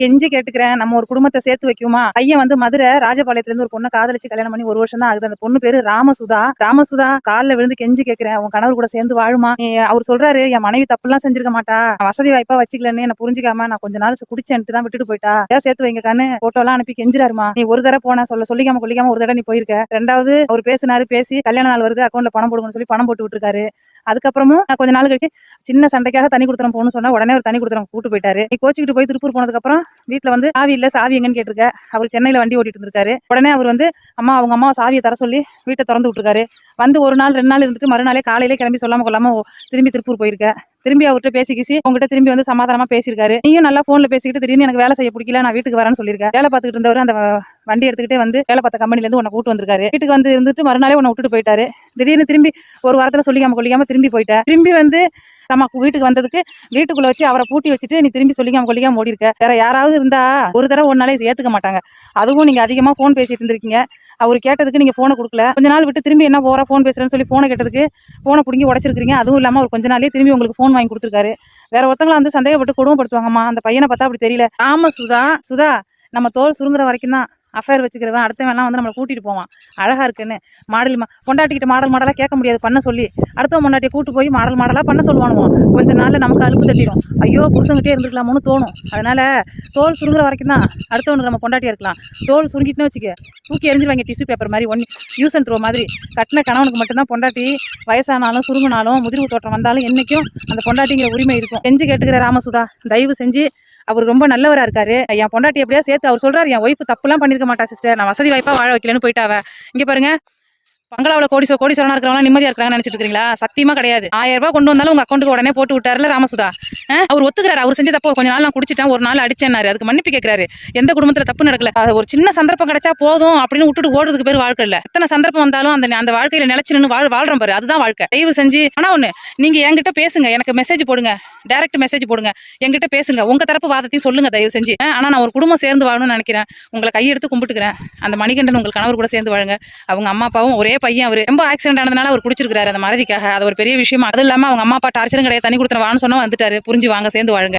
கெஞ்சி கேட்டுக்கிறேன். நம்ம ஒரு குடும்பத்தை சேர்த்து வைக்குமா? ஐயன் வந்து மதுரை ராஜபாளையத்துல இருந்து ஒரு பொண்ணை காதலிச்சு கல்யாணம் பண்ணி ஒரு வருஷம் தான் ஆகுது. அந்த பொண்ணு பேரு ராமசுதா. ராமசுதா காலில் விழுந்து கெஞ்சி கேட்கிறேன் உன் கணவர் கூட சேர்ந்து வாழுமா? நீ அவர் சொல்றாரு என் மனைவி தப்புலாம் செஞ்சிருக்க மாட்டா. வசதி வாய்ப்பா வச்சுக்கலன்னு என்ன புரிஞ்சுக்காம நான் கொஞ்ச நாள் குடிச்சேன்ட்டு தான் விட்டுட்டு போயிட்டா. ஏன் சேர்த்து வைங்கக்கான்னு போட்டோ எல்லாம் அனுப்பி கெஞ்சிராருமா நீ ஒரு தடவை போன சொல்ல சொல்லிக்காம கொல்லிக்காம ஒரு தடவை நீ போயிருக்க. ரெண்டாவது அவர் பேசினாரு பேசி கல்யாண நாள் வருது அக்கௌண்ட்ல பணம் போடுங்கன்னு சொல்லி பணம் போட்டு விட்டுருக்காரு. அதுக்கப்புறமும் நான் கொஞ்ச நாள் கழிச்சு சின்ன சண்டைக்காக தண்ணி கொடுத்துறோம் போகணும்னு சொன்னா உடனே ஒரு தண்ணி கொடுத்துறோம் கூட்டு போயிட்டாரு. நீ கோச்சிக்கிட்டு போய் திருப்பூர் போனதுக்கு அப்புறம் வீட்டில் வந்து சாவி இல்லை சாவி எங்கன்னு கேட்டிருக்க. அவர் சென்னையில் வண்டி ஓட்டிட்டு இருந்திருக்காரு. உடனே அவர் வந்து அம்மா அவங்க அம்மா சாவியை தர சொல்லி வீட்டை திறந்து விட்டுருக்காரு. வந்து ஒரு நாள் ரெண்டு நாள் இருந்துட்டு மறுநாளே காலையிலே கிளம்பி சொல்லாமல் கொள்ளாம திரும்பி திருப்பூர் போயிருக்கேன் திரும்பி அவர்கிட்ட பேசி கிசி உங்ககிட்ட திரும்பி வந்து சமாதானமா பேசியிருக்காரு. நீயும் நல்லா போன்ல பேசிக்கிட்டு திடீர்னு எனக்கு வேலை செய்ய பிடிக்கல நான் வீட்டுக்கு வரேன்னு சொல்லியிருக்கேன் வேலை பார்த்துக்கிட்டு இருந்தவர் அந்த வண்டி எடுத்துக்கிட்டே வந்து வேலை பார்த்த கம்பெனில இருந்து உன்னை கூட்டு வந்திருக்காரு. வீட்டுக்கு வந்து இருந்துட்டு மறுநாளே உன்னை விட்டுட்டு போயிட்டாரு. திடீர்னு திரும்பி ஒரு வாரத்துல சொல்லிக்காம கொள்ளிக்காம திரும்பி போயிட்டேன் திரும்பி வந்து நம்ம வீட்டுக்கு வந்ததுக்கு வீட்டுக்குள்ள வச்சு அவரை பூட்டி வச்சுட்டு நீ திரும்பி சொல்லிக்காம கொல்லிக்காம ஓடி இருக்க வேற யாராவது இருந்தா ஒரு தடவை ஒரு நாளே ஏத்துக்க மாட்டாங்க. அதுவும் நீங்க அதிகமா ஃபோன் பேசிட்டு இருந்திருக்கீங்க. அவர் கேட்டதுக்கு நீங்க போனை கொடுக்கல. கொஞ்ச நாள் விட்டு திரும்பி என்ன போறா ஃபோன் பேசுறேன்னு சொல்லி போனை கேட்டதுக்கு போனை பிடிங்கி உடச்சிருக்கீங்க அதுவும் இல்லாம அவர் கொஞ்ச நாளே திரும்பி உங்களுக்கு ஃபோன் வாங்கி கொடுத்துருக்காரு. வேற ஒருத்தங்களை வந்து சந்தேகப்பட்டு கொடுமைப்படுத்துவாங்கம்மா. அந்த பையனை பார்த்தா அப்படி தெரியல. ஆமா சுதா சுதா நம்ம தோல் சுருங்குற வரைக்கும் தான் அஃபேர் வச்சுக்கிறவன் அடுத்தவன்லாம் வந்து நம்மளை கூட்டிகிட்டு போவான். அழகாக இருக்குன்னு. மாடல் மா பொண்டாட்டிக்கிட்ட மாடல் மாடலாக கேட்க முடியாது பண்ண சொல்லி. அடுத்தவன் பொண்டாட்டியை கூட்டு போய் மாடல் மாடலாக பண்ண சொல்லுவானுவோம். கொஞ்ச நாளில் நமக்கு அழுப்பு தட்டிடும். ஐயோ புருஷங்கிட்டே இருந்திருக்கலாமோன்னு தோணும். அதனால் தோல் சுருங்குற வரைக்கும் தான் அடுத்தவனுக்கு நம்ம பொண்டாட்டியாக இருக்கலாம். தோல் சுருங்கிட்டுன்னு வச்சுக்க தூக்கி எரிஞ்சிருவாங்க டிஷ்யூ பேப்பர் மாதிரி ஒன் யூஸ் அண்ட் த்ரோ மாதிரி. கட்டின கணவனுக்கு மட்டும்தான் பொண்டாட்டி வயசானாலும் சுருங்கினாலும் முதிர்வு தோற்றம் வந்தாலும் என்றைக்கும் அந்த பொண்டாட்டிங்கிற உரிமை இருக்கும். செஞ்சு கேட்டுக்கிற ராமசுதா தயவு செஞ்சு அவர் ரொம்ப நல்லவராக இருக்காரு. என் பொண்டாட்டி எப்படியா சேர்த்து அவர் சொல்கிறார் என் ஒய்ஃப் தப்புலாம் பண்ணியிருக்க மாட்டா சிஸ்டர் நான் வசதி வாய்ப்பா வாழ வைக்கலன்னு போயிட்டாவ. இங்க பாருங்க. பங்களாவில் கோடி கோடீஸ்வரனா இருக்கிறவங்க நிம்மதியா இருக்கிறாங்க நினைச்சிட்டு இருக்கீங்களா சத்தியமா கிடையாது. ஆயிரம் ரூபாய் கொண்டு வந்தாலும் உங்க அக்கௌண்ட்டுக்கு உடனே போட்டு விட்டாருல ராமசுதா. அவர் ஒத்துக்கிறாரு. அவர் செஞ்ச தப்பு கொஞ்ச நாள் நான் குடிச்சிட்டேன். ஒரு நாள் அடிச்சேன்னாரு. அதுக்கு மன்னிப்பு கேட்கிறாரு எந்த குடும்பத்துல தப்பு நடக்கல? ஒரு சின்ன சந்தர்ப்பம் கிடைச்சா போதும் அப்படின்னு விட்டுட்டு ஓடுறதுக்கு பேர் வாழ்க்கை இல்ல. எத்தனை சந்தர்ப்பம் வந்தாலும் அந்த அந்த வாழ்க்கையில நிலைச்சு நின்று வாழ் வாழ்றோம் பாரு. அதுதான் வாழ்க்கை. தயவு செஞ்சு ஆனா ஒண்ணு நீங்க என்கிட்ட பேசுங்க. எனக்கு மெசேஜ் போடுங்க. டைரக்ட் மெசேஜ் போடுங்க. என்கிட்ட பேசுங்க. உங்க தரப்பு வாதத்தையும் சொல்லுங்க தயவு செஞ்சு. ஆனா நான் ஒரு குடும்பம் சேர்ந்து வாழணும்னு நினைக்கிறேன். உங்களை கையெடுத்து கும்பிட்டுக்கிறேன். அந்த மணிகண்டன் உங்கள் கணவர் கூட சேர்ந்து வாழுங்க. அவங்க அம்மா அப்பாவும் ஒரே பையன் அவர். ரொம்ப ஆக்சிடென்ட் ஆனதுனால அவர் குடிச்சிருக்காரு அந்த மறதிக்காக. அது ஒரு பெரிய விஷயம். அது இல்லாம அவங்க அம்மா அப்பா டார்ச்சரும் கிடையாது. தண்ணி கொடுத்துருவான்னு சொன்னா வந்துட்டாரு. புரிஞ்சு வாங்க சேர்ந்து வாழுங்க.